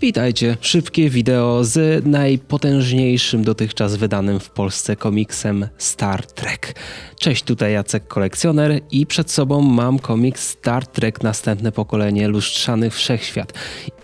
Witajcie, szybkie wideo z najpotężniejszym dotychczas wydanym w Polsce komiksem Star Trek. Cześć, tutaj Jacek Kolekcjoner i przed sobą mam komiks Star Trek Następne Pokolenie Lustrzany Wszechświat.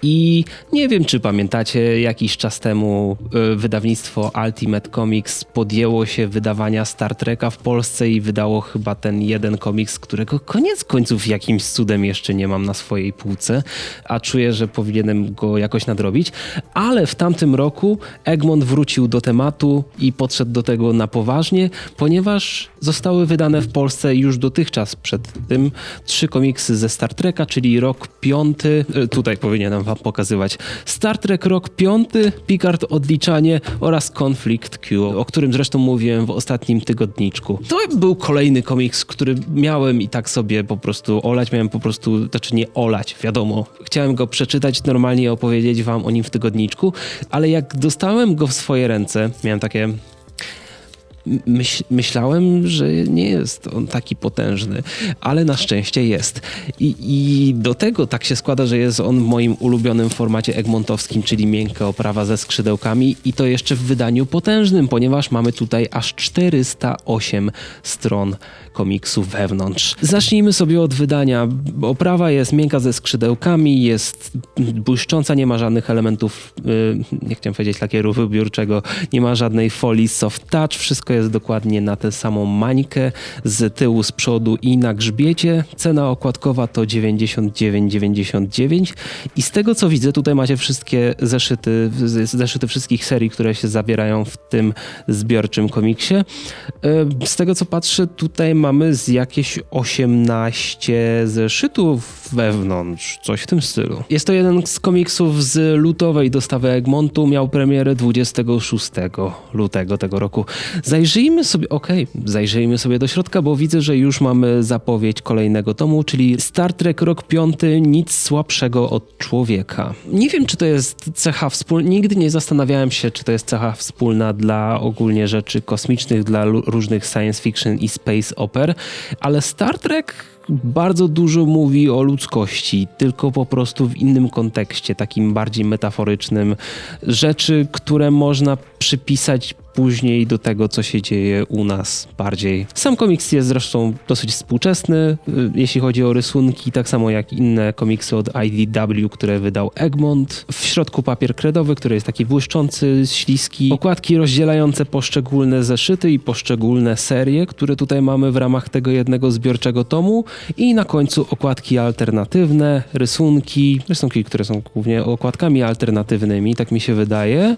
I nie wiem, czy pamiętacie, jakiś czas temu y, wydawnictwo Ultimate Comics podjęło się wydawania Star Treka w Polsce i wydało chyba ten jeden komiks, którego koniec końców jakimś cudem jeszcze nie mam na swojej półce, a czuję, że powinienem go jakoś nadrobić. Ale w tamtym roku Egmont wrócił do tematu i podszedł do tego na poważnie, ponieważ zostały wydane w Polsce już dotychczas przed tym trzy komiksy ze Star Treka, czyli rok piąty, y, tutaj powinienem wam pokazywać, Star Trek rok piąty, Picard odliczanie oraz Conflict Q, o którym zresztą mówiłem w ostatnim tygodniczku. To był kolejny komiks, który miałem i tak sobie po prostu olać, miałem po prostu, znaczy nie olać, wiadomo. Chciałem go przeczytać normalnie i opowiedzieć wam o nim w tygodniczku, ale jak dostałem go w swoje ręce, miałem takie Myśl, myślałem, że nie jest on taki potężny, ale na szczęście jest. I, I, do tego tak się składa, że jest on w moim ulubionym formacie egmontowskim, czyli miękka oprawa ze skrzydełkami i to jeszcze w wydaniu potężnym, ponieważ mamy tutaj aż 408 stron komiksu wewnątrz. Zacznijmy sobie od wydania. Oprawa jest miękka ze skrzydełkami, jest błyszcząca, nie ma żadnych elementów, yy, nie chciałem powiedzieć lakieru wybiórczego, nie ma żadnej folii soft touch, wszystko jest dokładnie na tę samą mańkę z tyłu, z przodu i na grzbiecie. Cena okładkowa to 99,99 i z tego co widzę, tutaj macie wszystkie zeszyty, zeszyty wszystkich serii, które się zawierają w tym zbiorczym komiksie. Yy, Z tego co patrzę, tutaj mamy z jakieś 18 zeszytów wewnątrz, coś w tym stylu. Jest to jeden z komiksów z lutowej dostawy Egmontu, miał premierę 26 lutego tego roku. Zajrzyjmy sobie, okej, zajrzyjmy sobie do środka, bo widzę, że już mamy zapowiedź kolejnego tomu, czyli Star Trek rok piąty, nic słabszego od człowieka. Nie wiem, czy to jest cecha wspólna, nigdy nie zastanawiałem się, czy to jest cecha wspólna dla ogólnie rzeczy kosmicznych, dla różnych science fiction i space oper, ale Star Trek bardzo dużo mówi o ludzkości, tylko po prostu w innym kontekście, takim bardziej metaforycznym. Rzeczy, które można przypisać później do tego, co się dzieje u nas bardziej. Sam komiks jest zresztą dosyć współczesny, y, jeśli chodzi o rysunki, tak samo jak inne komiksy od IDW, które wydał Egmont. W środku papier kredowy, który jest taki błyszczący, śliski. Okładki rozdzielające poszczególne zeszyty i poszczególne serie, które tutaj mamy w ramach tego jednego zbiorczego tomu. I na końcu okładki alternatywne, rysunki, rysunki, które są głównie okładkami alternatywnymi, tak mi się wydaje.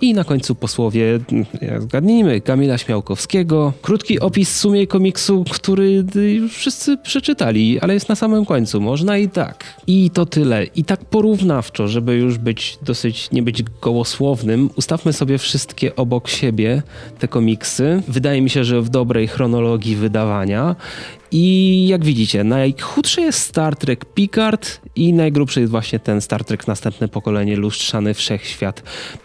I na końcu posłowie, jak zgadnijmy, Kamila Śmiałkowskiego. Krótki opis sumie komiksu, który już wszyscy przeczytali, ale jest na samym końcu. Można i tak. I to tyle. I tak porównawczo, żeby już być dosyć, nie być gołosłownym, ustawmy sobie wszystkie obok siebie te komiksy. Wydaje mi się, że w dobrej chronologii wydawania. I jak widzicie, najchudszy jest Star Trek Picard i najgrubszy jest właśnie ten Star Trek Następne Pokolenie Lustrzany Wszechświat.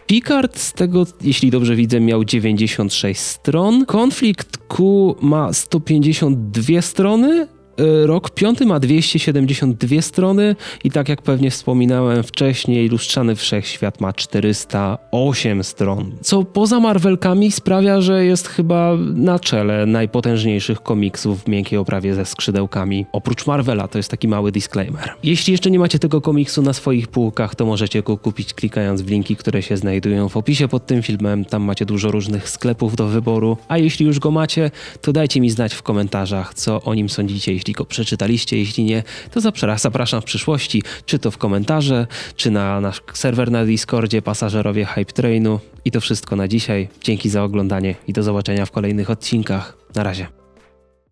Picard z tego, jeśli dobrze widzę, miał 96 stron. Konflikt Q ma 152 strony. Y, Rok piąty ma 272 strony i tak jak pewnie wspominałem wcześniej, Lustrzany Wszechświat ma 408 stron. Co poza Marvelkami sprawia, że jest chyba na czele najpotężniejszych komiksów w miękkiej oprawie ze skrzydełkami. Oprócz Marvela, to jest taki mały disclaimer. Jeśli jeszcze nie macie tego komiksu na swoich półkach, to możecie go kupić klikając w linki, które się znajdują w opisie pod tym filmem. Tam macie dużo różnych sklepów do wyboru. A jeśli już go macie, to dajcie mi znać w komentarzach, co o nim sądzicie, jeśli go przeczytaliście. Jeśli nie, to zapra- zapraszam w przyszłości, czy to w komentarze, czy na nasz serwer na Discordzie, pasażerowie Hype Trainu. I to wszystko na dzisiaj. Dzięki za oglądanie i do zobaczenia w kolejnych odcinkach. Na razie.